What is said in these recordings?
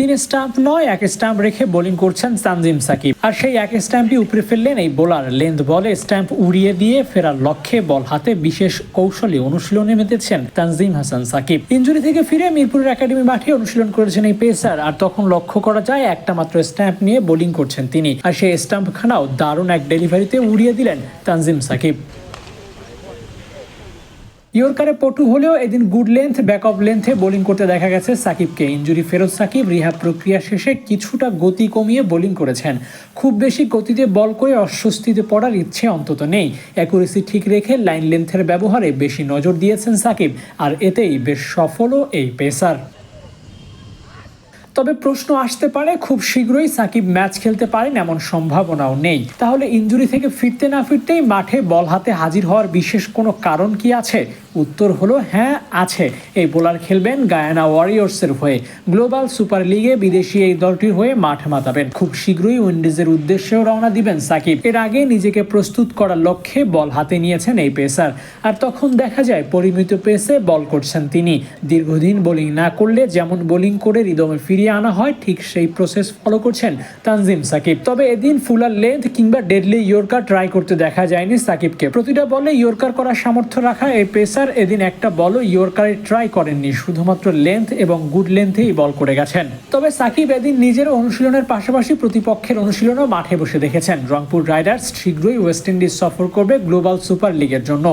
তিন স্টাম্প নয়, এক স্টাম্প রেখে বোলিং করছেন তানজিম সাকিব। আর সেই এক স্ট্যাম্পটি উপরে ফেললেন এই বোলার। লেন্থ বলে স্ট্যাম্প উড়িয়ে দিয়ে ফেরার লক্ষ্যে বল হাতে বিশেষ কৌশলে অনুশীলনে মেতেছেন তানজিম হাসান সাকিব। ইঞ্জুরি থেকে ফিরে মিরপুরের একাডেমি মাঠে অনুশীলন করেছেন এই পেসার। আর তখন লক্ষ্য করা যায়, একটা মাত্র স্ট্যাম্প নিয়ে বোলিং করছেন তিনি। আর সেই স্ট্যাম্পখানাও দারুণ এক ডেলিভারিতে উড়িয়ে দিলেন তানজিম সাকিব। ইয়র্কারে পটু হলেও এদিন গুড লেন্থ ব্যাক অফ লেন্থে বোলিং করতে দেখা গেছে সাকিবকে। ইঞ্জুরি ফেরত সাকিব রিহাব প্রক্রিয়া শেষে কিছুটা গতি কমিয়ে বোলিং করেছেন। খুব বেশি গতিতে বল করে অস্বস্তিতে পড়ার ইচ্ছে অন্তত নেই। অ্যাকুরেসি ঠিক রেখে লাইন লেন্থের ব্যবহারে বেশি নজর দিয়েছেন সাকিব, আর এতেই বেশ সফলও এই পেসার তবে প্রশ্ন আসতে পারে, খুব শীঘ্রই সাকিব ম্যাচ খেলতে পারেন এমন সম্ভাবনাও নেই। তাহলে ইঞ্জুরি থেকে ফিরতে না ফিরতেই মাঠে বল হাতে হাজির হওয়ার বিশেষ কোনো কারণ কি আছে? উত্তর হলো হ্যাঁ আছে। এই বোলার খেলবেন গায়ানা ওয়ারিয়র্সের হয়ে। গ্লোবাল সুপার লিগে বিদেশি এই দলটির হয়ে মাঠ মাতাবেন। খুব শীঘ্রই উইন্ডিজের উদ্দেশ্যেও রওনা দিবেন সাকিব। এর আগে নিজেকে প্রস্তুত করার লক্ষ্যে বল হাতে নিয়েছেন এই পেসার। আর তখন দেখা যায়, পরিমিত পেসে বল করছেন তিনি। দীর্ঘদিন বোলিং না করলে যেমন বোলিং করে রিদমে ফিরিয়ে আনা হয়, ঠিক সেই প্রসেস ফলো করছেন তানজিম সাকিব। তবে এদিন ফুলার লেন্থ কিংবা ডেডলি ইয়র্কার ট্রাই করতে দেখা যায়নি সাকিবকে। প্রতিটা বলে ইয়র্কার করার সামর্থ্য রাখা এই পেসার এদিন একটা বলও ইয়র্কারে ট্রাই করেননি, শুধুমাত্র লেন্থ এবং গুড লেন্থেই বল করে গেছেন। তবে সাকিব এদিন নিজের অনুশীলনের পাশাপাশি প্রতিপক্ষের অনুশীলনও মাঠে বসে দেখেছেন। রংপুর রাইডার্স শীঘ্রই ওয়েস্ট ইন্ডিজ সফর করবে গ্লোবাল সুপার লিগের জন্য।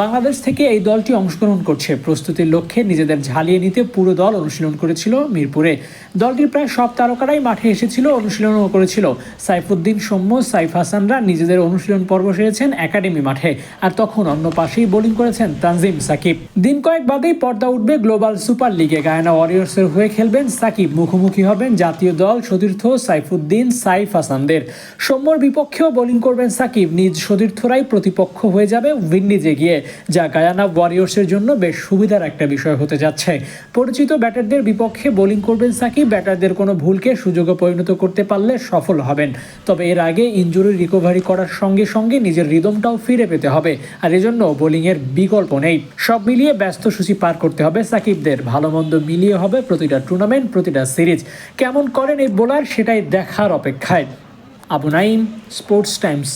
বাংলাদেশ থেকে এই দলটি অংশগ্রহণ করছে। প্রস্তুতির লক্ষ্যে নিজেদের ঝালিয়ে নিতে পুরো দল অনুশীলন করেছিল মিরপুরে। দলটির প্রায় সব তারকারাই মাঠে এসেছিল অনুশীলনও করেছিল। সাইফুদ্দিন, সৌম্য, সাইফ হাসানরা নিজেদের অনুশীলন পর্ব সেরেছেন একাডেমি মাঠে। আর তখন অন্য পাশেই বোলিং করেছেন তানজিম সাকিব। দিন কয়েক বাদেই পর্দা উঠবে গ্লোবাল সুপার লিগে। গায়না ওয়ারিয়র্সের হয়ে খেলবেন সাকিব। মুখোমুখি হবেন জাতীয় দল সতীর্থ সাইফুদ্দিন, সাইফ হাসানদের। সৌম্যর বিপক্ষেও বোলিং করবেন সাকিব। নিজ সতীর্থরাই প্রতিপক্ষ হয়ে যাবে উইন্ডিজে গিয়ে যা গায়ানা ওয়ারিয়র্সের জন্য বেশ সুবিধার একটা বিষয় হতে যাচ্ছে। পরিচিত ব্যাটারদের বিপক্ষে বোলিং করবেন সাকিব। এমনকি ব্যাটারদের কোনো ভুলকে সুযোগে পরিণত করতে পারলে সফল হবেন। তবে এর আগে ইঞ্জুরি রিকভারি করার সঙ্গে সঙ্গে নিজের রিদমটাও ফিরে পেতে হবে, আর এজন্য বোলিংয়ের বিকল্প নেই। সব মিলিয়ে ব্যস্ত সূচি পার করতে হবে সাকিবদের। ভালো মন্দ মিলিয়ে হবে প্রতিটা টুর্নামেন্ট, প্রতিটা সিরিজ। কেমন করেন এই বোলার সেটাই দেখার অপেক্ষায়। Abu Naim Sports Times.